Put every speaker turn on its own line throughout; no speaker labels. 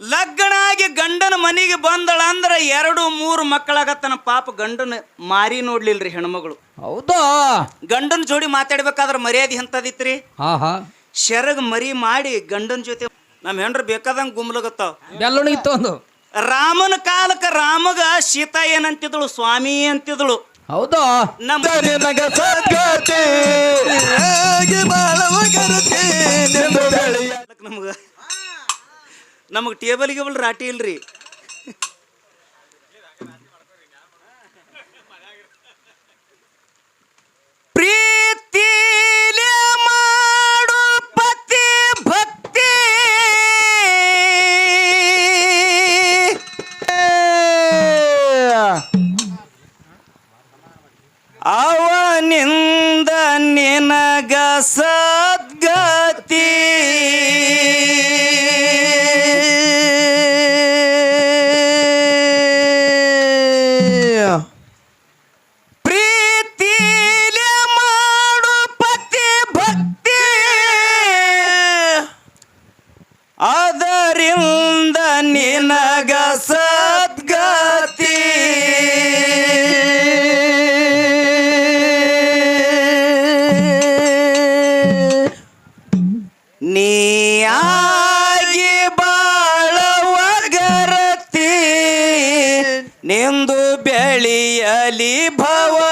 ಲಗ್ನ ಆಗಿ ಗಂಡನ ಮನೆಗೆ ಬಂದಳ ಅಂದ್ರೆ ಎರಡು ಮೂರು ಮಕ್ಕಳಾಗತ್ತನ ಪಾಪ ಗಂಡನ ಮಾರಿ ನೋಡ್ಲಿಲ್ರಿ ಹೆಣ್ಮಗಳು.
ಹೌದಾ?
ಗಂಡನ ಜೋಡಿ ಮಾತಾಡ್ಬೇಕಾದ್ರೆ ಮರ್ಯಾದೆ ಎಂತದಿತ್ರಿ?
ಹಾ ಹಾ.
ಶರಗ್ ಮರಿ ಮಾಡಿ ಗಂಡನ ಜೊತೆ ನಮ್ಮ ಹೆಣ್ರು ಬೇಕಾದಂಗ ಗುಮ್ಲಗತ್ತಾವ.
ಬೆಲ್ಲುಣಿಗೆ
ರಾಮನ ಕಾಲಕ್ಕೆ ರಾಮಗ ಸೀತಾ ಏನಂತಿದಳು ಸ್ವಾಮಿ ಅಂತಿದಳು.
ಹೌದಾ?
ನಮ್ಮ
ನಿನಗ ಸದ್ಗತಿ ಆಗಿ ಬಾಳವ ಗರತಿ ನಿಂದು ಬೆಳೆಯ
ನಮಗ ನಮಗ್ ಟೇಬಲ್ ಗೇಬಲ್ ರಾಟಿ ಇಲ್ರಿ. ಬೆಳೆಯಲಿ ಭವದೊಳು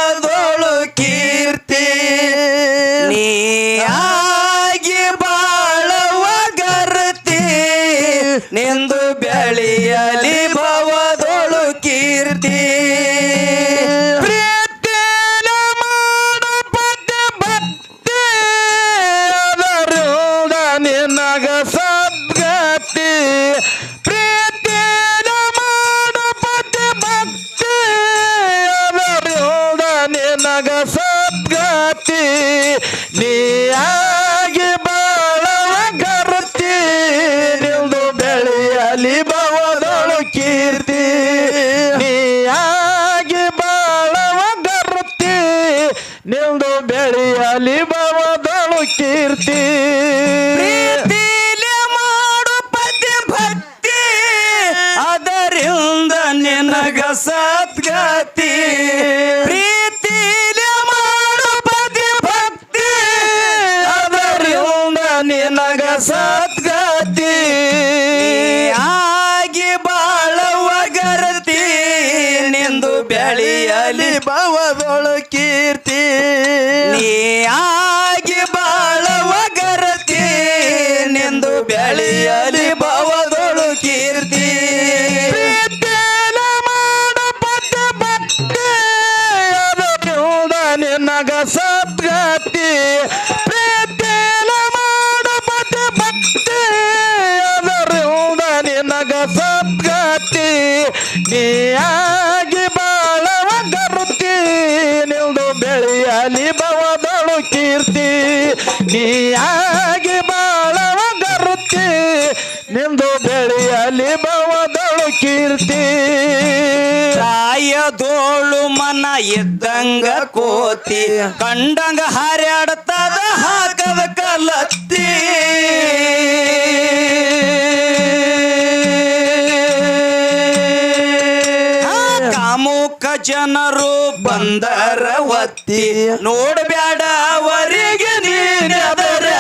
ನಿಂದು ಬೆಳೆಯಲಿ ಬವದಳು ಕೀರ್ತಿ. ನೀ ಇದ್ದಂಗ ಕೋತಿ ಕಂಡಂಗ ಹಾರ್ಯಾಡ್ತದ ಹಾಕದ ಕಲತ್ತಿ. ಕಾಮುಕ ಜನರು ಬಂದರ ಒತ್ತಿ ನೋಡ್ಬ್ಯಾಡ ಅವರಿಗೆ ನೀನದರತ್ತಿ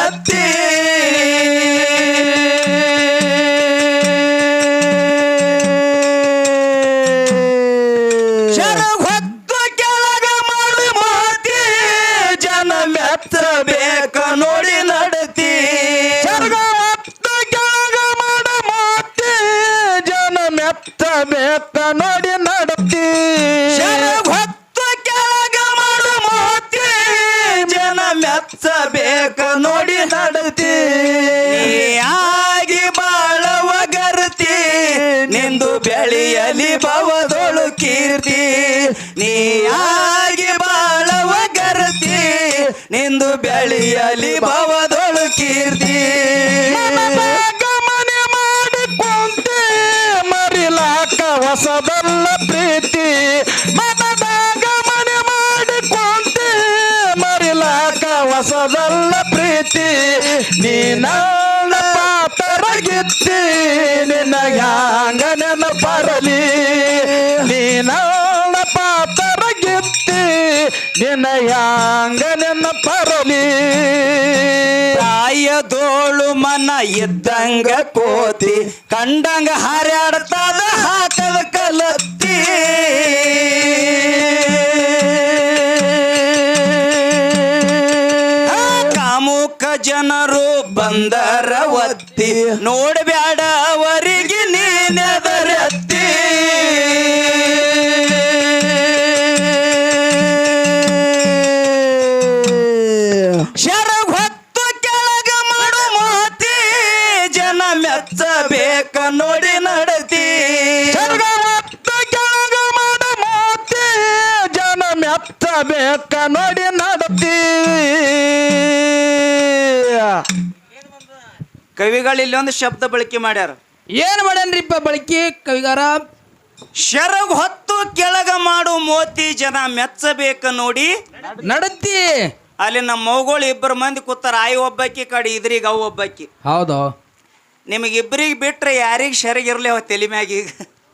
ಹೊಸದಲ್ಲ ಪ್ರೀತಿ, ಮನದಾಗ ಮನೆ ಮಾಡಿಕೊಂತೆ ಮರಿಲಾಕ ಹೊಸದಲ್ಲ ಪ್ರೀತಿ ನೀನ ಪಾತರಗಿತ್ತಿ ನಿನ್ನ ಯಾಂಗ ನೆನಪರಲಿ. ನೀನ ಪಾತರಗಿತ್ತಿ ನಿನ್ನ ಯಾಂಗ ನೆನಪರಲಿ
ಪ್ರಾಯದೋಳು ಮನ ಇದ್ದಂಗ ಕೋತಿ ಕಂಡಂಗ ಹಾರ್ಯಾಡ್ತದ ಹಾಕದ ಕಲತ್ತಿ. ಕಾಮುಕ ಜನರು ಬಂದರ ಒತ್ತಿ ನೋಡಬ್ಯಾಡ ಕವಿಗಳು ಇಲ್ಲಿ ಒಂದು ಶಬ್ದ ಬಳಕೆ ಮಾಡ್ಯಾರ.
ಏನ್ ಮಾಡ್ಯಾನ್ರಿಪ್ಪ ಬಳಕೆ ಕವಿಗಾರ?
ಶರಗ್ ಹೊತ್ತು ಕೆಳಗ ಮಾಡು ಮೋತಿ ಜನ ಮೆಚ್ಚಬೇಕ ನೋಡಿ.
ನಡತಿ.
ಅಲ್ಲಿ ನಮ್ಮ ಮೌಗಳು ಇಬ್ಬರು ಮಂದಿ ಕೂತಾರ ಆಯ್ ಒಬ್ಬಾಕಿ ಕಡೆ ಇದ್ರಿಗೆ ಅವು ಒಬ್ಬಾಕಿ.
ಹೌದು.
ನಿಮಗೆ ಇಬ್ಬರಿಗೆ ಬಿಟ್ರೆ ಯಾರಿಗೆ ಶರಗಿರ್ಲಿ ಅವ ತಲೆ ಮ್ಯಾಗ ಈಗ?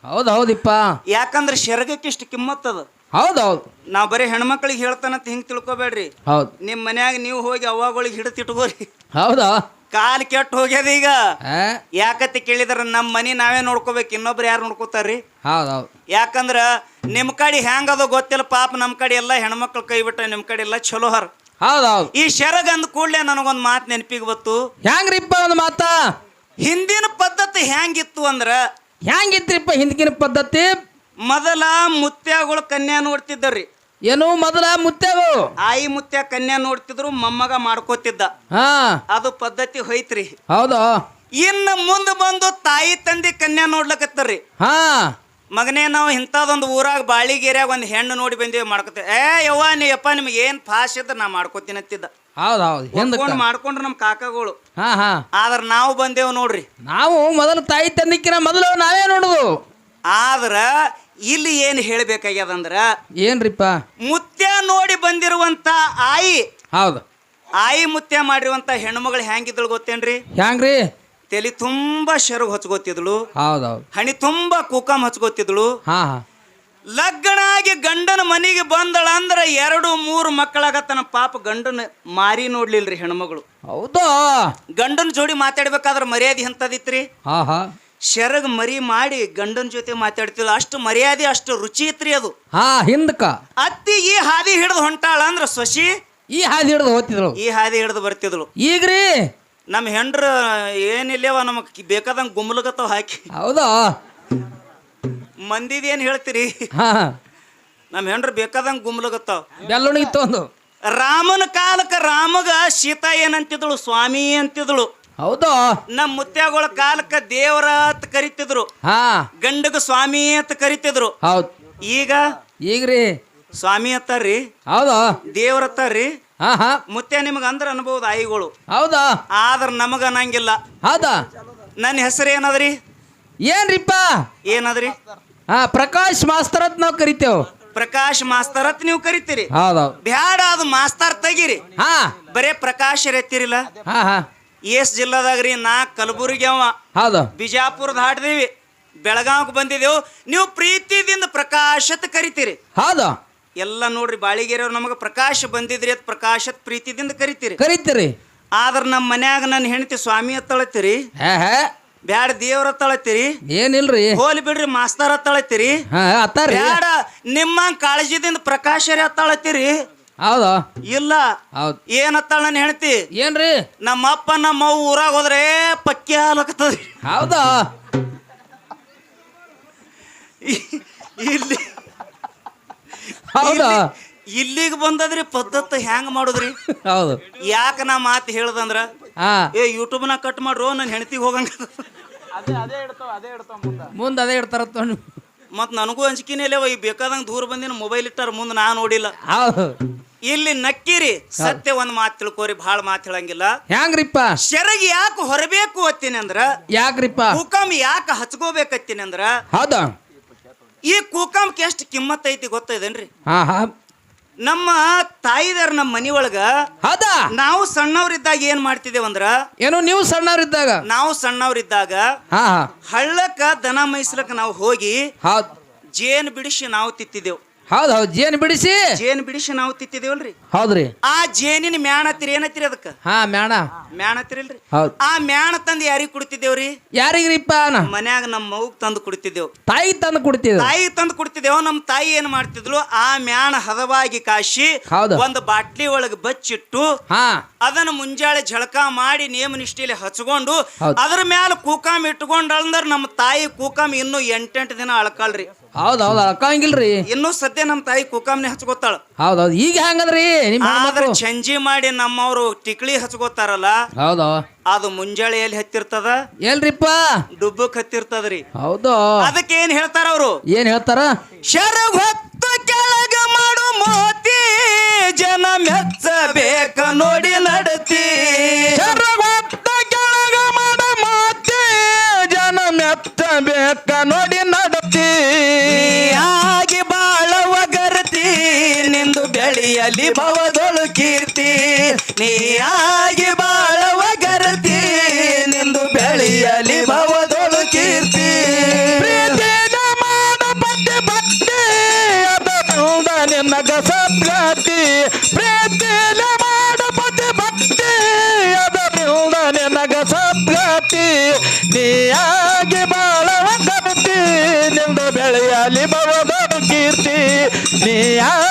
ಹೌದು ಹೌದಿಪ್ಪ
ಯಾಕಂದ್ರೆ ಶರಗಕ್ಕೆ ಇಷ್ಟು ಕಿಮ್ಮತ್ತದ
ಹೌದು ಹೌದು.
ನಾವು ಬರೀ ಹೆಣ್ಮಕ್ಳಿಗೆ ಹೇಳ್ತಾನಂತ ಹಿಂಗೆ ತಿಳ್ಕೊಬೇಡ್ರಿ.
ಹೌದು.
ನಿಮ್ಮ ಮನ್ಯಾಗ ನೀವು ಹೋಗಿ ಅವ್ವಗಳಿಗೆ ಹಿಡಿತಿಟ್ಕೋರಿ
ಹೌದಾ.
ಕಾಲ್ ಕೆಟ್ಟ ಹೋಗ್ಯದ ಈಗ.
ಯಾಕತ್ತಿ
ಯಾಕತ್ತೆ ಕೇಳಿದ್ರ ನಮ್ಮ ಮನಿ ನಾವೇ ನೋಡ್ಕೋಬೇಕು ಇನ್ನೊಬ್ರು ಯಾರು ನೋಡ್ಕೋತಾರ್ರಿ? ಯಾಕಂದ್ರ ನಿಮ್ ಕಡೆ ಹೆಂಗದ ಗೊತ್ತಿಲ್ಲ ಪಾಪ ನಮ್ ಕಡೆ ಎಲ್ಲ ಹೆಣ್ಮಕ್ಳು ಕೈ ಬಿಟ್ಟ ನಿಮ್ ಕಡೆ ಎಲ್ಲ ಚಲೋ ಹರ
ಹೌದು ಹೌದು
ಈ ಶರಗ್ ಅಂದ ಕೂಡಲೇ ನನಗೊಂದ್ ಮಾತು ನೆನಪಿಗೆ ಬತ್ತು.
ಹೆಂಗ್ರಿಪ್ಪ ಒಂದು ಮಾತ?
ಹಿಂದಿನ ಪದ್ಧತಿ ಹೆಂಗಿತ್ತು ಅಂದ್ರ
ಹೆಂಗಿತ್ರಿಪ್ಪ ಹಿಂದಿನ ಪದ್ಧತಿ?
ಮೊದಲ ಮುತ್ಯಾಗಳು ಕನ್ಯಾ ನೋಡ್ತಿದ್ದರಿ.
ಏನು ಮೊದಲ ಮುತ್ತೆವು?
ಆಯಿ ಮುತ್ಯ ಕನ್ಯಾ ನೋಡ್ತಿದ್ರು ಮೊಮ್ಮಗ ಮಾಡ್ಕೋತಿದ್ದ.
ಹಾ.
ಅದು ಪದ್ಧತಿ ಹೋಯ್ತ್ರಿ.
ಹೌದು.
ಇನ್ನು ಮುಂದೆ ಬಂದು ತಾಯಿ ತಂದೆ ಕನ್ಯಾ ನೋಡ್ಲಕತ್ತರ್ರಿ
ಹಾ.
ಮಗನೇ ನಾವು ಇಂಥದೊಂದು ಊರಾಗ ಬಾಳಿಗೇರಿಯಾಗ ಒಂದು ಹೆಣ್ಣು ನೋಡಿ ಬಂದೇವಿ ಮಾಡ್ಕೋತೇವೆ. ಏ ಯವ್ವ ನೀ ಯಪ್ಪ ನಿಮ್ಗೆ ಏನು ಫಾಸ್ ಇದ್ದ ನಾ ಮಾಡ್ಕೋತೀನಿ ಅತ್ತಿದ್ದ
ಹೌದು ಹೌದು. ಹಿಂದಕ್ಕ
ಒಪ್ಕೊಂಡ್ ಮಾಡ್ಕೊಂಡ್ರು ನಮ್ಮ ಕಾಕಗಳು.
ಹಾ ಹಾ.
ಆದ್ರೆ ನಾವು ಬಂದೇವು ನೋಡ್ರಿ.
ನಾವು ಮೊದಲು ತಾಯಿ ತಂದಿಕ್ಕಿನ ಮೊದಲು ನಾವೇ ನೋಡುದು.
ಆದ್ರ ಇಲ್ಲಿ ಏನು ಹೇಳ್ಬೇಕಾಗ್ಯದಂದ್ರ
ಏನ್ರಿಪ್ಪ?
ಮುತ್ಯ ನೋಡಿ ಬಂದಿರುವಂತ ಆಯಿ.
ಹೌದು.
ಆಯಿ ಮುತ್ಯ ಮಾಡಿರುವಂತ ಹೆಣ್ಮಗಳು ಹೆಂಗಿದ್ದಳು ಗೊತ್ತೇನ್ರಿ?
ಹೆಂಗ್ರಿ
ತಲೆ ತುಂಬಾ ಶೆರಗ್ ಹಚ್ಕೋತಿದ್ಳು.
ಹೌದು ಹೌದು
ಹಣಿ ತುಂಬಾ ಕುಕಮ್ ಹಚ್ಕೋತಿದ್ಳು.
ಹಾ ಹಾ.
ಲಗ್ನ ಆಗಿ ಗಂಡನ ಮನೆಗೆ ಬಂದಳ ಅಂದ್ರ ಎರಡು ಮೂರು ಮಕ್ಕಳಾಗತ್ತನ ಪಾಪ ಗಂಡನ ಮಾರಿ ನೋಡ್ಲಿಲ್ರಿ ಹೆಣ್ಮಗಳು
ಹೌದಾ?
ಗಂಡನ ಜೋಡಿ ಮಾತಾಡ್ಬೇಕಾದ್ರೆ ಮರ್ಯಾದೆ ಎಂತದಿತ್ರಿ?
ಹಾ ಹಾ.
ಶೆರಗ್ ಮರಿ ಮಾಡಿ ಗಂಡನ ಜೊತೆ ಮಾತಾಡ್ತಿಲ್ಲ ಅಷ್ಟು ಮರ್ಯಾದೆ ಅಷ್ಟು ರುಚಿ ಇತ್ರಿ ಅದು.
ಹಾ ಹಿಂದಕ
ಅತ್ತಿ ಈ ಹಾದಿ ಹಿಡಿದು ಹೊಂಟಾಳ ಅಂದ್ರ ಸೊಸಿ?
ಈ ಹಾದಿ ಹಿಡಿದು ಹೋಗ್ತಿದ್ರು
ಈ ಹಾದಿ ಹಿಡಿದು ಬರ್ತಿದ್ಳು
ಈಗ್ರಿ
ನಮ್ಮ ಹೆಂಡ್ರ ಏನಿಲ್ಲವ ನಮಗ್ ಬೇಕಾದಂಗ ಗುಮ್ಲಗತ್ತವ ಹಾಕಿ.
ಹೌದಾ?
ಮಂದಿದ ಏನ್ ಹೇಳ್ತೀರಿ?
ಹಾ
ನಮ್ಮ ಹೆಂಡ್ರ ಬೇಕಾದಂಗ ಗುಮ್ಮಲಗತ್ತಾವ
ಬೆಲ್ಲುಣಿಗೆ ತೊಂದು.
ರಾಮನ ಕಾಲಕ್ಕೆ ರಾಮಗ ಸೀತಾ ಏನಂತಿದ್ಳು ಸ್ವಾಮಿ ಅಂತಿದ್ಳು.
ಹೌದಾ?
ನಮ್ಮ ಮುತ್ಯಾಗಳ ಕಾಲಕ್ಕ ದೇವರ ಅಂತ ಕರಿತಿದ್ರು.
ಹಾ.
ಗಂಡಗ ಸ್ವಾಮಿ ಅಂತ ಕರಿತಿದ್ರು.
ಹೌದು.
ಈಗ?
ಈಗ್ರಿ?
ಸ್ವಾಮಿ ಅತ್ತಾರ್ರಿ?
ಹೌದು?
ದೇವ್ರ ಅತ್ತಾರ್ರಿ?
ಹಾ ಹಾ.
ಮುತ್ಯ ನಿಮ್ಗೆ ಅಂದ್ರ ಅನ್ಬೋದು ಆಯಿಗಳು.
ಹೌದಾ?
ಆದ್ರ ನಮಗ ಅನ್ನಂಗಿಲ್ಲ.
ಹೌದಾ?
ನನ್ನ ಹೆಸರು ಏನದ್ರಿ?
ಏನ್ರಿಪ್ಪ?
ಏನದ್ರಿ?
ಹಾ ಪ್ರಕಾಶ್ ಮಾಸ್ತರ್ ಅಂತ ನಾವು ಕರಿತೇವ್.
ಪ್ರಕಾಶ್ ಮಾಸ್ತರ್ ಅಂತ ನೀವು ಕರಿತೀರಿ.
ಹೌದೌದು.
ಬ್ಯಾಡ ಅದು ಮಾಸ್ತರ್ ತೆಗಿರಿ.
ಹಾ.
ಬರೇ ಪ್ರಕಾಶ್ ಎತ್ತಿರಿಲ್ಲ
ಹಾ ಹಾ.
ಎಸ್ ಜಿಲ್ಲಾದಾಗ್ರಿ ನಾ ಕಲಬುರಗಿ ಅವ.
ಹೌದು?
ದಾಟದೇವಿ ಹಾಡ್ದೇವಿ ಬೆಳಗಾವ್ಗೆ ಬಂದಿದ್ದೆವು. ನೀವು ಪ್ರೀತಿದಿಂದ ಪ್ರಕಾಶತ್ ಕರಿತೀರಿ.
ಹೌದು?
ಎಲ್ಲ ನೋಡ್ರಿ ಬಾಳಿಗೆರೆಯವ್ರು ನಮಗೆ ಪ್ರಕಾಶ ಬಂದಿದ್ರಿ ಅದ್ ಪ್ರಕಾಶತ್ ಪ್ರೀತಿದಿಂದ ಕರಿತೀರಿ.
ಕರಿತೀರಿ.
ಆದ್ರ ನಮ್ಮ ಮನ್ಯಾಗ ನನ್ನ ಹೆಂಡತಿ ಸ್ವಾಮಿ
ಹೇ ಹೇ.
ಬ್ಯಾಡ ದೇವ್ರ ಅತ್ತಳತ್ತೀರಿ
ಏನಿಲ್ರಿ?
ಹೋಲಿ ಬಿಡ್ರಿ ಮಾಸ್ತರ ಅತ್ತಳತ್ತೀರಿ
ಹಾ ಅತ್ತಾರ್ರಿ.
ಬ್ಯಾಡ ನಿಮ್ಮ ಕಾಳಜಿದಿಂದ ಪ್ರಕಾಶರೇ ಅತ್ತಾಳತ್ತೀರಿ
ಹೌದು.
ಇಲ್ಲ.
ಹೌದು.
ಏನ್ ಅತ್ತಾಳ ನನ್ನ ಹೆಂಡತಿ?
ಏನ್ರಿ?
ನಮ್ಮ ಅಪ್ಪ ನಮ್ಮ ಅವ್ವ ಊರಾಗ ಹೋದ್ರೆ ಪಕ್ಕಿ ಹಾಲಕತ್ತದ್ರಿ
ಹೌದಾ.
ಇಲ್ಲಿ
ಹೌದಾ.
ಇಲ್ಲಿಗೆ ಬಂದದ್ರಿ ಪದ್ಧತಿ ಹೆಂಗ್ ಮಾಡುದ್ರಿ?
ಹೌದು.
ಯಾಕ ನಾ ಮಾತು ಹೇಳ್ದಂದ್ರ?
ಹಾ.
ಏ ಯೂಟ್ಯೂಬ್ನ ಕಟ್ ಮಾಡ್ರು ನನ್ನ ಹೆಂಡತಿಗೆ ಹೋಗಂಗ
ಮುಂದೆ. ಅದೇ ಇಡ್ತಾರ
ಮತ್ ನನಗೂ ಅಂಜಿಕೆನೇ ಇಲ್ಲವ ಈ ಬೇಕಾದಂಗ ದೂರ ಬಂದಿನ ಮೊಬೈಲ್ ಇಟ್ಟಾರ ಮುಂದೆ ನಾ ನೋಡಿಲ್ಲ.
ಹೌದು.
ಇಲ್ಲಿ ನಕ್ಕಿರಿ. ಸತ್ಯ ಒಂದ್ ಮಾತು ತಿಳ್ಕೋರಿ ಬಹಳ ಮಾತು ಹೇಳಂಗಿಲ್ಲ.
ಹೆಂಗ್ರಿಪ್ಪ
ಶೆರಗಿ ಯಾಕೆ ಹೊರಬೇಕು ಅತ್ತೀನಿ ಅಂದ್ರ
ಯಾಕ್ರಿಪ್ಪ?
ಕುಕಮ್ ಯಾಕೆ ಹಚ್ಕೋಬೇಕತ್ತೀನಿ ಅಂದ್ರ
ಹೌದಾ?
ಈ ಕೂಕಮ್ಗೆ ಎಷ್ಟು ಕಿಮ್ಮತ್ ಐತಿ
ಹಾ ಹಾ.
ನಮ್ಮ ತಾಯಿದಾರ ನಮ್ಮ ಮನಿ ಒಳಗ
ಹೌದಾ?
ನಾವು ಸಣ್ಣವ್ರಿದ್ದಾಗ ಏನ್ ಮಾಡ್ತಿದ್ದೇವಂದ್ರ
ಏನು ನೀವು ಸಣ್ಣವ್ರಿದ್ದಾಗ?
ನಾವು ಸಣ್ಣವ್ರಿದ್ದಾಗ
ಹಾ ಹಾ.
ಹಳ್ಳಕ್ಕ ದನ ಮೈಸಲಕ್ಕ ನಾವು ಹೋಗಿ
ಹೌದ್.
ಜೇನ್ ಬಿಡಿಸಿ ನಾವು ತಿತ್ತಿದೆವು.
ಹೌದ್ ಹೌದ್. ಜೇನ್ ಬಿಡಿಸಿ?
ಜೇನ್ ಬಿಡಿಸಿ ನಾವು ತಿತ್ತಿದೇವಲ್ರಿ.
ಹೌದ್ರಿ.
ಆ ಜೇನಿನ ಮ್ಯಾಣ ಹತ್ತಿರ ಏನತ್ತಿರಿ ಅದಕ್ಕ?
ಹಾ ಮ್ಯಾಣ.
ಮ್ಯಾಣ ಹತ್ತಿರಲ್ರಿ
ಹೌದ್.
ಆ ಮ್ಯಾಣ ತಂದು ಯಾರಿಗ್ ಕುಡ್ತಿದ್ದೇವ್ರಿ?
ಯಾರಿಗ್ರಿಪ್ಪ ನಾ
ಮನ್ಯಾಗ ನಮ್ಮ ಮಗುಗ್ ತಂದು ಕುಡಿತಿದ್ದೇವ್.
ತಾಯಿ ತಂದು ಕುಡ್ತಿದ್ರು
ತಾಯಿ ತಂದು ಕುಡ್ತಿದ್ದೇವ್. ನಮ್ಮ ತಾಯಿ ಏನ್ ಮಾಡ್ತಿದ್ಲು? ಆ ಮ್ಯಾಣ ಹದವಾಗಿ ಕಾಶಿ
ಒಂದ್
ಒಂದು ಬಾಟ್ಲಿ ಒಳಗೆ ಬಚ್ಚಿಟ್ಟು
ಹಾ.
ಅದನ್ನ ಮುಂಜಾಳೆ ಝಳಕ ಮಾಡಿ ನೇಮ ನಿಷ್ಠೆಯಲ್ಲಿ ಹಚ್ಕೊಂಡು
ಹೌದು.
ಅದ್ರ ಮ್ಯಾಲ ಕೂಕಾಮ್ ಇಟ್ಕೊಂಡ್ ಅಂದ್ರ ನಮ್ಮ ತಾಯಿ ಕೂಕಾಮ್ ಇನ್ನು ಎಂಟೆಂಟು ದಿನ ಅಳ್ಕಳ್ರಿ.
ಹೌದ್ ಹೌದ್ ಅಳ್ಕಂಗಿಲ್ರಿ.
ಇನ್ನು ಸದ್ಯ ನಮ್ಮ ತಾಯಿ ಕುಕಾಮ್ನೆ ಹಚ್ಕೋತಾಳ
ಹೌದೌದು ಹೌದ್ ಈಗ ಹೆಂಗದ್ರಿ ನಿಮ್
ಆದ್ರ ಚಂಜಿ ಮಾಡಿ ನಮ್ಮವ್ರು ಟಿಕ್ಳಿ ಹಚ್ಕೋತಾರಲ್ಲ
ಹೌದ.
ಅದು ಮುಂಜಾಳೆ ಎಲ್ಲಿ ಹತ್ತಿರ್ತದ?
ಎಲ್ರಿಪ್ಪ?
ಡುಬ್ಬಕ್ ಹತ್ತಿರ್ತದ್ರಿ.
ಹೌದು.
ಅದಕ್ಕೆ ಏನ್ ಹೇಳ್ತಾರ ಅವರು?
ಏನ್ ಹೇಳ್ತಾರ?
ಶರ ಹೊತ್ತು ಕೆಳಗ ಮಾಡು ಮೋತಿ ಜನ ಮೆಚ್ಚಬೇಕ ನೋಡಿ ನಡತಿ.
ಶರ ಕೆಳಗ
ಬೆಳೆಯಲಿ ಭವದೊಳು ಕೀರ್ತಿ, ನೀ ಆಗಿ ಬಾಳವ ಗರತಿ ನಿಂದು ಬೆಳೆಯಲಿ ಭವದೊಳು ಕೀರ್ತಿ.
ಪ್ರೀತಿನ ಮಾಡ ಬಟ್ಟೆ ಬಟ್ಟೆ ಅದರಿಂದ ನಿನ್ನಗ ಸದ್ಗತಿ ಪ್ರೀತಿನ ಮಾಡ ಬಟ್ಟೆ ಬಟ್ಟೆ ಅದರಿಂದ ನಿನ್ನಗ ಸದ್ಗತಿ ನೀಯಾಗಿ ಬಾಳವ ಗಮತಿ ನಿಂದು ಬೆಳೆಯಲಿ ಬವದನು ಕೀರ್ತಿ. ನೀಯಾಗಿ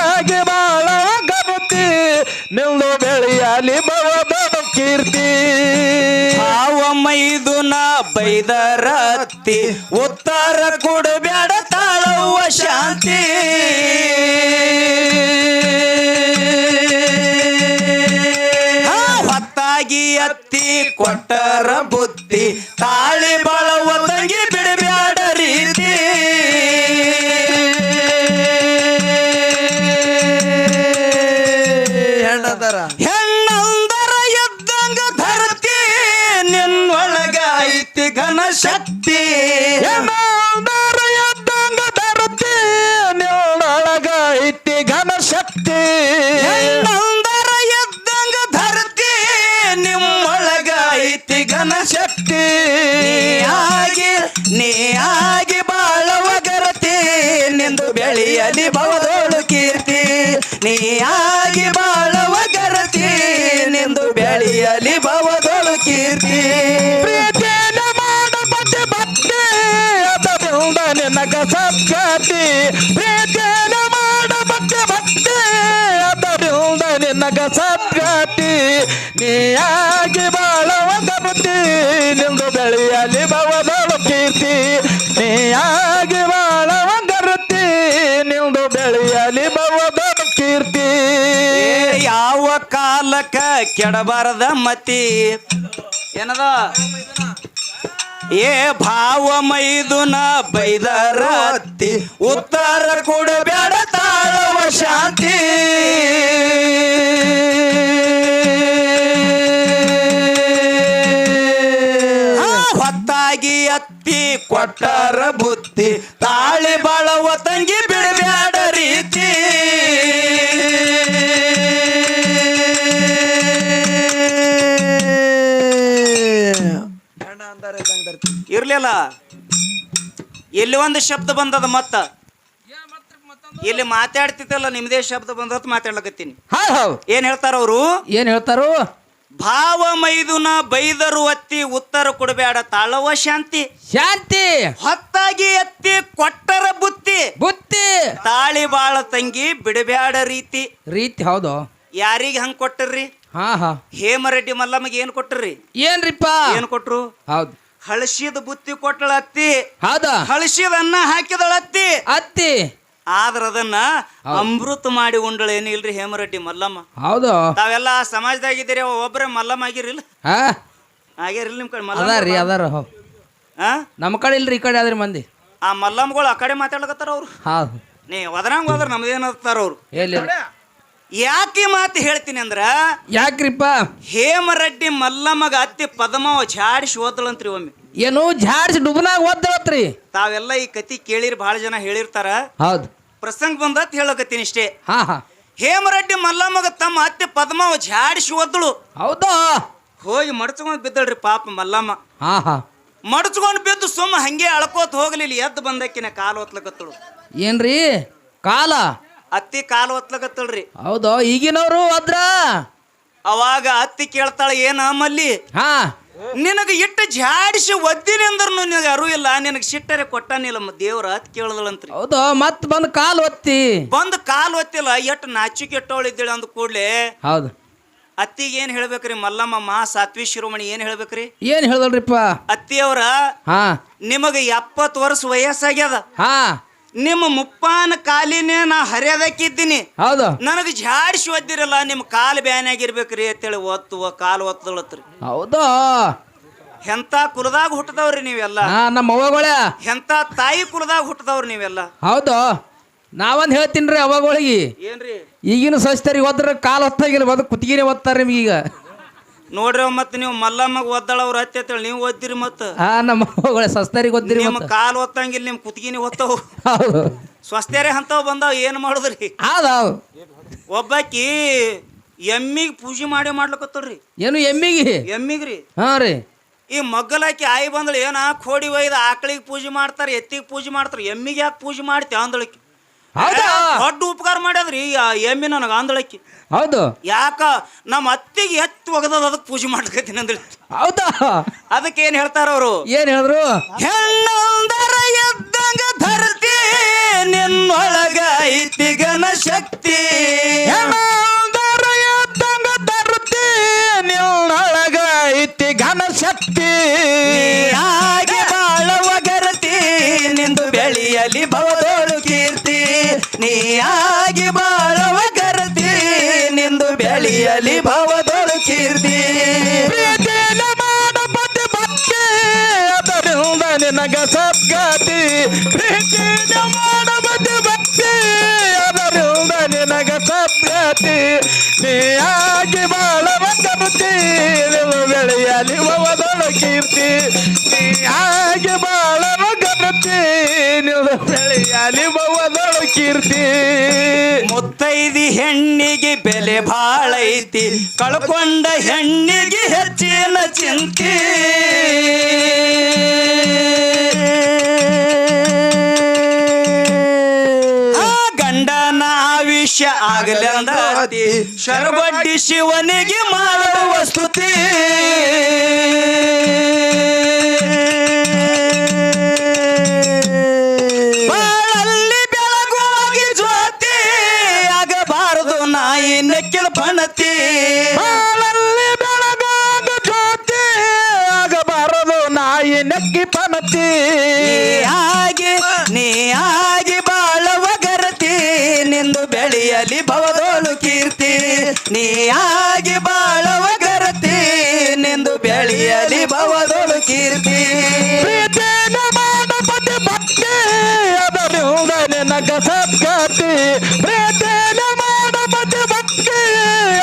ಬವದನು ಕೀರ್ತಿ.
ಭಾವ ಮೈದುನ ಬೈದರತ್ತಿ ಉತ್ತರ ಕೊಡಬೇಡ ತಾಳುವ ಶಾಂತಿ. ಬೆಳೆಯಲಿ ಬವದೊಳು ಕೀರ್ತಿ.
ಪ್ರೀತಿನ ಮಾಡಬತ್ತೆ ಬತ್ತೆ ಅದರಿಂದ ನಿನಗ ಸದ್ಗತಿ ಪ್ರೀತಿನ ಮಾಡ ಬಟ್ಟೆ ಬಟ್ಟೆ ಅದರಿಂದ ನಿನಗ ಸದ್ಗತಿ ನೀಯಾಗಿ ಬಾಳವ ಗಮತಿ ನಿಂದು ಬೆಳೆಯಲಿ ಬವದೊಳು ಕೀರ್ತಿ. ನೀಯಾಗಿ
ಕಾಲಕ್ಕ ಕೆಡಬಾರದ ಮತಿ. ಏನದ? ಏ ಭಾವ ಮೈದುನ ಬೈದರತ್ತಿ ಉತ್ತರ ಕೊಡಬೇಡ ತಾಳವ ಶಾಂತಿ. ಹೊತ್ತಾಗಿ ಅತ್ತಿ ಕೊಟ್ಟರ ಬುದ್ಧಿ ಎಲ್ಲಿ ಒಂದು ಶಬ್ದ ಬಂದದ ಮತ್ತ? ಇಲ್ಲಿ ಮಾತಾಡ್ತಿದ್ದಲ್ಲ ನಿಮ್ದೇ ಶಬ್ದ ಬಂದತ್ ಮಾತಾಡ್ಲಕತ್ತೀನಿ.
ಹೌದ್ ಹೌದ್.
ಏನ್ ಹೇಳ್ತಾರ ಅವರು?
ಏನ್ ಹೇಳ್ತಾರು?
ಭಾವ ಮೈದುನ ಬೈದರು ಅತ್ತಿ ಉತ್ತರ ಕೊಡಬೇಡ ತಾಳವ ಶಾಂತಿ.
ಶಾಂತಿ.
ಹೊತ್ತಾಗಿ ಎತ್ತಿ ಕೊಟ್ಟರ ಬುತ್ತಿ.
ಬುತ್ತಿ.
ತಾಳಿ ಬಾಳ ತಂಗಿ ಬಿಡಬೇಡ ರೀತಿ.
ರೀತಿ ಹೌದು.
ಯಾರಿಗೆ ಹಂಗ್ ಕೊಟ್ಟರ್ರಿ?
ಹಾ ಹಾ.
ಹೇಮರೆಡ್ಡಿ ಮಲ್ಲಮ್ಮಗೆ ಏನ್ ಕೊಟ್ಟರ್ರಿ?
ಏನ್ರಿಪ್ಪ?
ಏನ್ ಕೊಟ್ರು?
ಹೌದ್.
ಹಳಸಿದ ಬುತ್ತಿ ಕೊಟ್ಟಳ ಅತ್ತಿ.
ಹೌದಾ?
ಹಳಸಿದ ಅನ್ನ ಹಾಕಿದಳ ಅತ್ತಿ.
ಅತ್ತಿ.
ಆದ್ರ ಅದನ್ನ ಅಮೃತ ಮಾಡಿ ಉಂಡಳ ಏನಿಲ್ರಿ ಹೇಮರೆಡ್ಡಿ ಮಲ್ಲಮ್ಮ?
ಹೌದು.
ತಾವೆಲ್ಲ ಸಮಾಜದಾಗಿದ್ದೀರಿ ಒಬ್ಬರೇ ಮಲ್ಲಮ್ಮ ಆಗಿರಿಲ್ಲ
ಹಾ?
ಆಗಿರಿಲ್ಲ ನಿಮ್ ಕಡೆ ಮಲ್ಲಮ್ಮ
ಅದಾರ.
ಆ?
ನಮ್ಮ ಕಡೆ ಇಲ್ರಿ ಈ ಕಡೆ ಆದ್ರಿ ಮಂದಿ.
ಆ ಮಲ್ಲಮ್ಮಗಳು ಆ ಕಡೆ ಮಾತಾಡ್ಲಕತ್ತಾರ ಅವ್ರು?
ಹೌದು.
ನೀ ಒದರಂಗ್ ಹೋದ್ರ ನಮ್ದೇನತ್ತಾರ ಅವ್ರು?
ಎಲ್ಲಿ?
ಯಾಕೆ ಮಾತು ಹೇಳ್ತೀನಿ ಅಂದ್ರ
ಯಾಕ್ರಿಪ್ಪ?
ಹೇಮರೆಡ್ಡಿ ಮಲ್ಲಮ್ಮಗ ಅತ್ತಿ ಪದ್ಮಾವ ಝಾಡಿಸಿ ಓದಳಂತ್ರಿ ಒಮ್ಮೆ.
ಏನು ಝಾಡ್ಸಿ ಡುಬ್ನಾಗ ಓದ್ದಳತ್ರಿ
ತಾವೆಲ್ಲ ಈ ಕತಿ ಕೇಳಿರಿ ಬಹಳ ಜನ ಹೇಳಿರ್ತಾರ.
ಹೌದು.
ಪ್ರಸಂಗ ಬಂದತ್ ಹೇಳಕತ್ತೀನಿ ಇಷ್ಟೇ.
ಹಾ ಹಾ.
ಹೇಮರೆಡ್ಡಿ ಮಲ್ಲಮ್ಮಗ ತಮ್ಮ ಅತ್ತೆ ಪದ್ಮಾವ ಝಾಡ್ಸಿ ಓದ್ದಳು
ಹೌದಾ?
ಹೋಗಿ ಮಡಚ್ಕೊಂಡು ಬಿದ್ದಳ್ರಿ ಪಾಪ ಮಲ್ಲಮ್ಮ.
ಹಾ ಹಾ.
ಮಡಚ್ಕೊಂಡು ಬಿದ್ದು ಸುಮ್ಮ ಹಂಗೆ ಅಳ್ಕೋತ ಹೋಗ್ಲಿಲ್ಲ ಎದ್ದು ಬಂದಕ್ಕಿನ ಕಾಲು ಒತ್ಲಕತ್ತಳು
ಏನ್ರಿ? ಕಾಲ?
ಅತ್ತಿ ಕಾಲು ಒತ್ಲಕತ್ತಳ್ರಿ.
ಹೌದು ಈಗಿನವರು ಅದ್ರ.
ಅವಾಗ ಅತ್ತಿ ಕೇಳ್ತಾಳ ಏನ ಮಲ್ಲಿ?
ಹಾ.
ನಿನಗೆ ಇಟ್ಟು ಜಾಡಿಸಿ ಒದ್ದಿನಿ ಅಂದ್ರು ನಿನಗೆ ಅರು ಇಲ್ಲ. ನಿನಗೆ ಸಿಟ್ಟರೆ ಕೊಟ್ಟಾನಿಲ್ಲ ಮ ದೇವ್ರ ಅತ್ ಕೇಳದಳಂತ್ರಿ.
ಹೌದಾ ಮತ್ ಬಂದ್ ಕಾಲ್ ಒತ್ತಿ.
ಬಂದ್ ಕಾಲು ಒತ್ತಿಲ್ಲ ಎಟ್ ನಾಚಿಕೆ ಇಟ್ಟವಳಿದ್ದೇಳಿ ಅಂದ ಕೂಡ್ಲೆ.
ಹೌದು.
ಅತ್ತಿಗೆ ಏನ್ ಹೇಳ್ಬೇಕ್ರಿ ಮಲ್ಲಮ್ಮ ಮಾ ಸಾತ್ವಿ ಶಿರೋಮಣಿ ಏನ್ ಹೇಳ್ಬೇಕ್ರಿ?
ಏನ್ ಹೇಳ್ದಲ್ರಿಪ್ಪ?
ಅತ್ತಿಯವ್ರ
ಹಾ.
ನಿಮಗೆ ಎಪ್ಪತ್ತು ವರ್ಷ ವಯಸ್ಸಾಗ್ಯದ.
ಹಾ.
ನಿಮ್ಮ ಮುಪ್ಪಾನ ಕಾಲಿನೇ ನಾ ಹರಿಯದಕ್ಕಿದ್ದೀನಿ.
ಹೌದು.
ನನಗೆ ಜಾಡಿಸಿ ಒದ್ದಿರಲ್ಲ ನಿಮ್ಮ ಕಾಲು ಬ್ಯಾನಾಗಿರ್ಬೇಕ್ರಿ ಅಂತೇಳಿ ಒತ್ತುವ ಕಾಲು ಒತ್ತದಳತ್ರಿ.
ಹೌದಾ?
ಎಂತ ಕುಲದಾಗ ಹುಟ್ಟದವ್ರಿ ನೀವೆಲ್ಲ?
ಹಾ ನಮ್ಮ ಅವ್ವಗಳ.
ಎಂತ ತಾಯಿ ಕುಲದಾಗ ಹುಟ್ಟದವ್ರಿ ನೀವೆಲ್ಲ?
ಹೌದು. ನಾವಂದ್ ಹೇಳ್ತೀನಿ ರೀ ಅವಾಗಳಿಗೆ
ಏನ್ರಿ?
ಈಗಿನ ಸಸ್ತರಿ ಒದ್ರ ಕಾಲ್ ಹೊತ್ತಾಗಿಲ್ಲ ಒದ್ ಕುತ್ತಿಗೆನೆ ಒತ್ತಾರ ನಿಮ್ಗೀಗ.
ನೋಡ್ರಿ ಮತ್ತೆ ನೀವು ಮಲ್ಲಮ್ಮಗ್ ಒದ್ದಾಳ ಅವ್ರ ಹತ್ತಿ ಅಂತೇಳಿ ನೀವು ಓದ್ತೀರಿ ಮತ್ತ.
ಆ ನಮ್ಮ ಮಗಳ ಸಸ್ತರಿ ಗೊತ್ತಿರಿ
ನಿಮ್ಮ ಕಾಲ್ ಒತ್ತಂಗಿಲ್ಲ ನಿಮ್ ಕುತ್ತಿಗೆನಿ ಒತ್ತವು.
ಹೌದು.
ಸ್ವಸ್ಥರೇ ಅಂತವ್ ಬಂದಾವ ಏನ್ ಮಾಡುದ್ರಿ? ಒಬ್ಬಾಕಿ ಎಮ್ಮಿಗ್ ಪೂಜೆ ಮಾಡಿ ಮಾಡ್ಲಕತ್ತಳ್ರಿ
ಏನು ಎಮ್ಮಿಗೆ?
ಎಮ್ಮಿಗ್ರಿ.
ಹಾ ರೀ.
ಈ ಮಗ್ಗಲಾಕಿ ಆಯಿ ಬಂದಳು ಏನ ಕೋಡಿ ಒಯ್ದ ಆಕಳಿಗೆ ಪೂಜೆ ಮಾಡ್ತಾರೆ ಎತ್ತಿಗೆ ಪೂಜೆ ಮಾಡ್ತಾರೆ ಎಮ್ಮಿಗೆ ಯಾಕೆ ಪೂಜೆ ಮಾಡ್ತಿ ಅಂದಳಕಿ.
ಹೌದಾ?
ದೊಡ್ಡ ಉಪಕಾರ ಮಾಡ್ಯಾದ್ರಿ ಎಮ್ಮಿ ನನಗೆ ಅಂದಳಕಿ
ಹೌದು.
ಯಾಕ? ನಮ್ಮ ಅತ್ತಿಗೆ ಎತ್ತು ಒಗದದ ಅದಕ್ಕೆ ಪೂಜೆ ಮಾಡ್ಕತ್ತೀನಿ ಅಂದ್ರೆ
ಹೌದಾ?
ಅದಕ್ಕೆ ಏನ್ ಹೇಳ್ತಾರ ಅವರು?
ಏನ್ ಹೇಳಿದ್ರು?
ಹೆಣ್ಣೊಂದರ ಎದ್ದಂಗ ಧರತಿ ನಿನ್ನೊಳಗ ಐತಿ ಗನ ಶಕ್ತಿ ನೀ ಆಗಿ ಬಾಳವ ಗರತಿ ನಿಂದು ಬೆಳೆಯಲಿ ಭವದೋಳು ಕೀರ್ತಿ
ಅದರಿಂದ ನಿನಗ ಸದ್ಗತಿ. ಪ್ರೀತಿನ ಮಾಡ ಬದ್ದೆ ಭಕ್ತಿ ಅದರಿಂದ ನಿನಗ ಸದ್ಗತಿ. ನೀಯಾಗಿ ಬಾಳವ ಕರುತಿ ನಿಂದು ಬೆಳೆಯಲಿ ಭವದೊಳ ಕೀರ್ತಿ ನೀಯಾಗಿ ಬಾಳವ ಕರುತಿ ನೀವು ಬೆಳೆಯಲಿ ಭವದೊಳ ಕೀರ್ತಿ
ಮುತ್ತೈದಿ ಹೆಣ್ಣಿಗೆ ಬೆಲೆ ಬಾಳೈತಿ ಕಳ್ಕೊಂಡ ಹೆಣ್ಣಿಗೆ ಹೆಚ್ಚಿನ ಚಿಂತೆ. ಗಂಡನ ಆವಿಷ್ಯ ಆಗಲಂದಿ ಶರಬಡ್ಡಿ ಶಿವನಿಗೆ ಮಾಡುವ ಸ್ತುತಿ. ಕೀರ್ತಿ
ಪ್ರೀತಿನ ಮಾಡ ಭಕ್ತಿ ಅದರಿಂದ ನಿನಗ ಸದ್ಗತಿ ಪ್ರೀತಿನ ಮಾಡ ಭಕ್ತಿ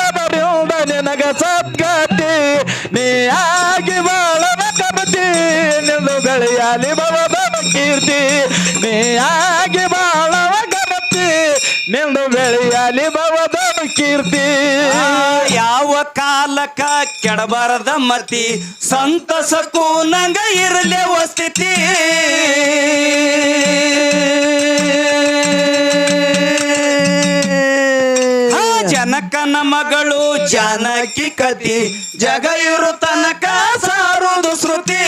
ಅದರಿಂದ ನಿನಗ ಸದ್ಗತಿ ನೀ ಆಗಿ ಬಾಳವ ಕಬತಿ ನಿಂದು ಬೆಳೆಯಲಿ ಭವದನ ಕೀರ್ತಿ. ನೀ ಆಗಿ ಕಬತಿ ನಿಂದು ಬೆಳೆಯಲಿ ಭವದನು ಕೀರ್ತಿ.
ಯಾವ ಕಾಲಕ ಕೆಡಬಾರದ ಮತಿ ಸಂತಸಕ್ಕೂ ನಂಗ ಇರಲೇ ಸ್ಥಿತಿ ಜನಕನ ಮಗಳು ಜಾನಕಿ ಕತಿ ಜಗ ಇರು ತನಕ ಸಾರುದು ಶ್ರುತಿ.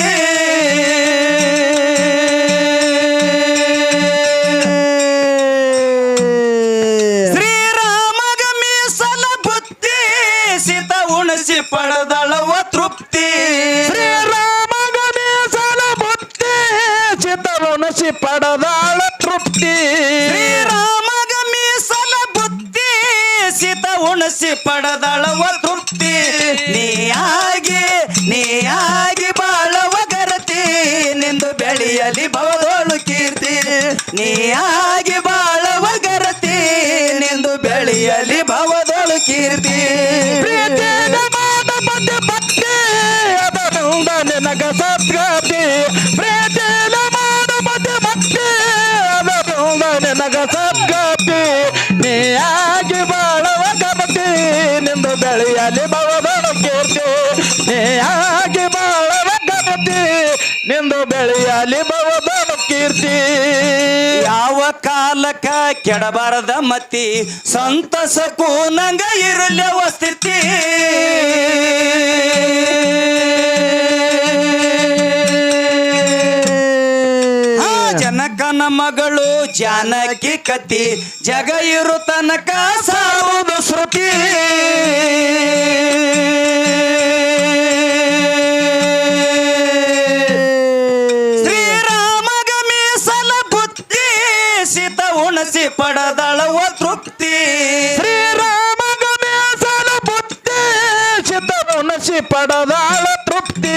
ಪಡೆದಳವ ತೃಪ್ತಿ ನೀಯಾಗಿ ನೀಯಾಗಿ ಬಾಳವ ಗರತಿ, ನಿಂದು ಬೆಳೆಯಲಿ ಬವದೋಳು ಕೀರ್ತಿ. ನೀಯಾಗಿ ಬಾಳವ ಗರತಿ, ನಿಂದು ಬೆಳೆಯಲಿ ಬವದೋಳು ಕೀರ್ತಿ.
ನಿನಗ ಸದ್ಗತಿ. ಪ್ರೀತಿನ ಮಾಡ ಮಧ್ಯ ಭಕ್ತಿ ಅದರಿಂದ ನಗ ಸದ್ಗತಿ. ಭವದನು ಕೀರ್ತಿ
ಯಾವ ಕಾಲಕ ಕೆಡಬಾರದ ಮತಿ? ಸಂತಸಕ್ಕೂ ನಂಗ ಇರಲ್ಯವ ಸ್ಥಿತಿ ಜನಕನ ಮಗಳು ಜಾನಕಿ ಕತಿ, ಜಗ ಇರು ತನಕ ಸಾರುವುದು ಶ್ರುತಿ. ಸಿತ ಉಣಸಿ ಪಡದಳವ ತೃಪ್ತಿ
ಶ್ರೀರಾಮ ಗಣೇಶನ ಬುದ್ಧಿ ಉಣಸಿ ಪಡದಾಳ ತೃಪ್ತಿ.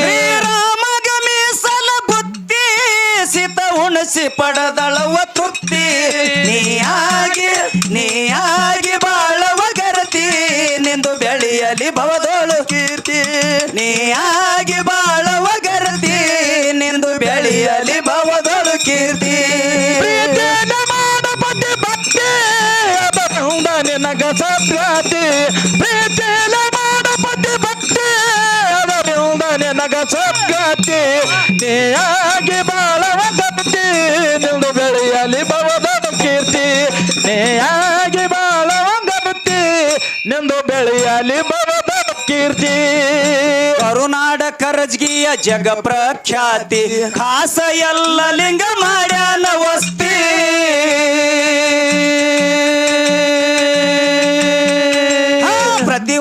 ಶ್ರೀರಾಮಗ ಮೀಸಲ ಬುತ್ತಿ ಸಿತ ಉಣಸಿ ಪಡದಳವ ತೃಪ್ತಿ ನೀಯಾಗಿ ನೀಯಾಗಿ ಬಾಳವ ಗರತಿ ನಿಂದು ಬೆಳೆಯಲಿ ಭವದೋಳು ಕೀರ್ತಿ. ನೀಯಾಗಿ ಬಾಳವ
ನಿನಗ ಸದ್ಗತಿ ಪ್ರೀತಿನ ಮಾಡಬದ್ದೆ ಭಕ್ತಿ ಅದರಿಂದ ನಿನಗ ಸದ್ಗತಿ. ನೀಯಾಗಿ ಬಾಳವ ತಪ್ತಿ ನಿಂದು ಬೆಳೆಯಲಿ ಭವದನು ಕೀರ್ತಿ. ನೀಯಾಗಿ ಬಾಳವ ಗತಿ ನಿಂದು ಬೆಳೆಯಲಿ ಭವದನು ಕೀರ್ತಿ.
ಕರುನಾಡ ಕರಜ್ಗಿಯ ಜಗ ಪ್ರಖ್ಯಾತಿ ಖಾಸ ಎಲ್ಲ ಲಿಂಗ ಮಾಡ್ಯಾನ ವಸ್ತಿ.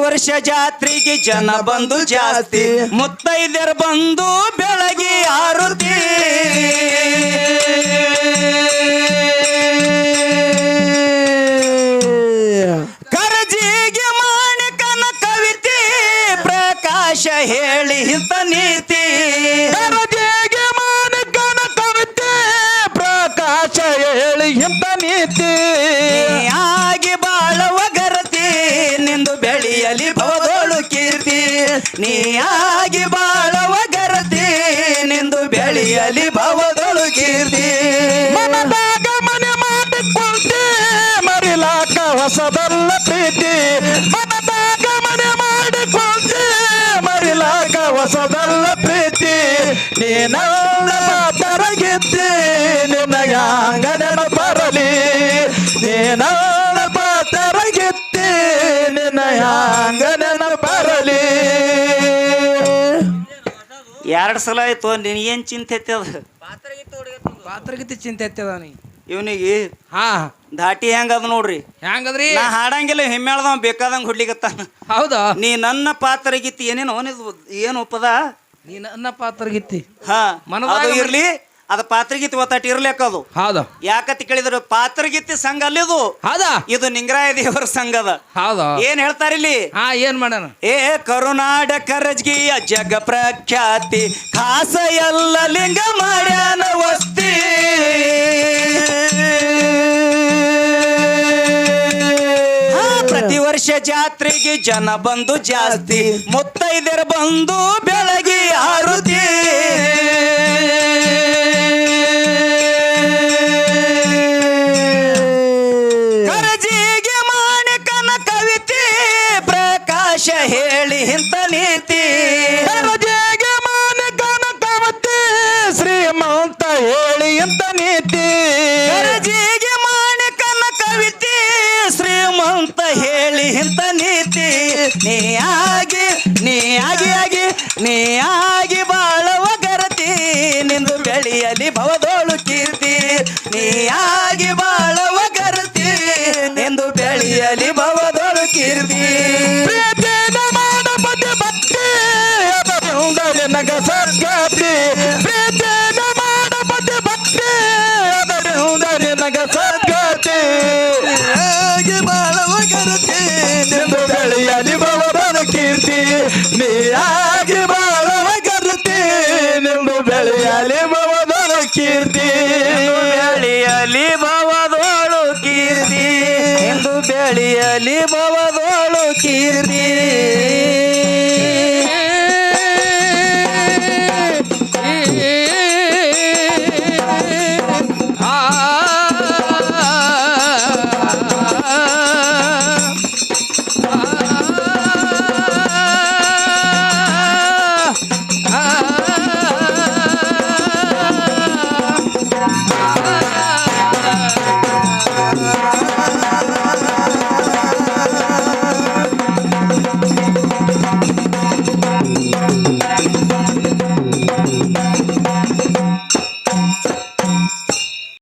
ವರ್ಷ ಜಾತ್ರೆಗೆ ಜನ ಬಂದು ಜಾಸ್ತಿ. ಮುತ್ತೈದರ ಬಂದು ಬೆಳಗಿ ಆರುತಿ ಕರಜಿಗೆ ಮಾಣಿಕನ ಕವಿತೆ, ಪ್ರಕಾಶ ಹೇಳಿ ಇಂತ ನೀತಿ.
ಕರ್ಜಿಗೆ ಮಾಣಿಕನ ಕವಿತೆ, ಪ್ರಕಾಶ ಹೇಳಿ ಇಂತ ನೀತಿ.
ನೀಯಾಗಿ ಬಾಳವ ಗರತಿ ನಿಂದು ಬೆಳೆಯಲಿ ಭವದೋಳು ಕೀರ್ತಿ
ಮನದಾಗ ಮನೆ ಮಾಡಿಕೊಂಡೆ ಮರಿಲಾಕ ಹೊಸದಲ್ಲ ಪ್ರೀತಿ. ಮನದಾಗ ಮನೆ ಮಾಡಿಕೊಂಡೆ ಮರಿಲಾಕ ಹೊಸದಲ್ಲ ಪ್ರೀತಿ. ನೀನಲ್ಲ
ಎರಡು ಸಲ ಆಯ್ತು ನಿನಗೇನ್ ಚಿಂತೆ ಐತೆ ಅದು?
ಪಾತ್ರಗತಿ ಚಿಂತೆ ಐತದ ನೀ
ಇವನಿಗೆ
ಹಾ.
ಧಾಟಿ ಹೆಂಗದ ನೋಡ್ರಿ?
ಹೆಂಗದ್ರಿ?
ನಾ ಹಾಡಂಗಿಲ್ಲ ಹಿಮ್ಮೇಳದ ಬೇಕಾದಂಗ ಹುಡ್ಲಿಕತ್ತಾನ.
ಹೌದಾ?
ನೀ ನನ್ನ ಪಾತ್ರಗಿತ್ತಿ ಗೀತಿ ಏನೇನು ಅವನಿದು ಏನು ಒಪ್ಪದ?
ನೀ ನನ್ನ ಪಾತ್ರಗಿತ್ತಿ.
ಹಾ ಅದು ಇರ್ಲಿ ಅದ ಪಾತ್ರಗೀತಿ ಒತ್ತಾಟ ಅದು
ಹೌದು.
ಯಾಕತ್ ಕೇಳಿದ್ರು ಪಾತ್ರಗೀತಿ ಸಂಘ ಅಲ್ಲಿದು.
ಹೌದಾ?
ಇದು ನಿಂಗರಾಯ ದೇವರ ಸಂಘದ
ಹೌದ.
ಏನ್ ಹೇಳ್ತಾರಿಲ್ಲಿ
ಹಾ ಏನ್ ಮಾಡೋಣ
ಏ ಕರುನಾಡ ಕರಜ್ಗಿಯ ಜಗ ಪ್ರಖ್ಯಾತಿ ಖಾಸ ಎಲ್ಲ ಲಿಂಗ ಮಾಡ್ಯಾನ ವಸ್ತಿ. ಪ್ರತಿ ವರ್ಷ ಜಾತ್ರೆಗೆ ಜನ ಬಂದು ಜಾಸ್ತಿ ಮುತ್ತೈದೆರ ಬಂದು ಬೆಳಗ್ಗೆ ಆರುತಿ. ಪ್ರಕಾಶ ಹೇಳಿ ಇಂತ ನೀತಿ.
ಕವತೆ ಶ್ರೀಮಂತ ಹೇಳಿ ಇಂತ ನೀತಿ.
ಕರಜಿಗೆ ಮಾಣಿಕನ ಕವಿತೆ ಶ್ರೀಮಂತ ಹೇಳಿ ಇಂತ ನೀತಿ. ನೀ ಆಗಿ ನೀ ಆಗಿ ಆಗಿ ನೀ ಆಗಿ ಬಾಳವ ಗರತಿ ನಿಂದು ಬೆಳೆಯಲಿ ಭವದೋಳು ಕೀರ್ತಿ. ನೀ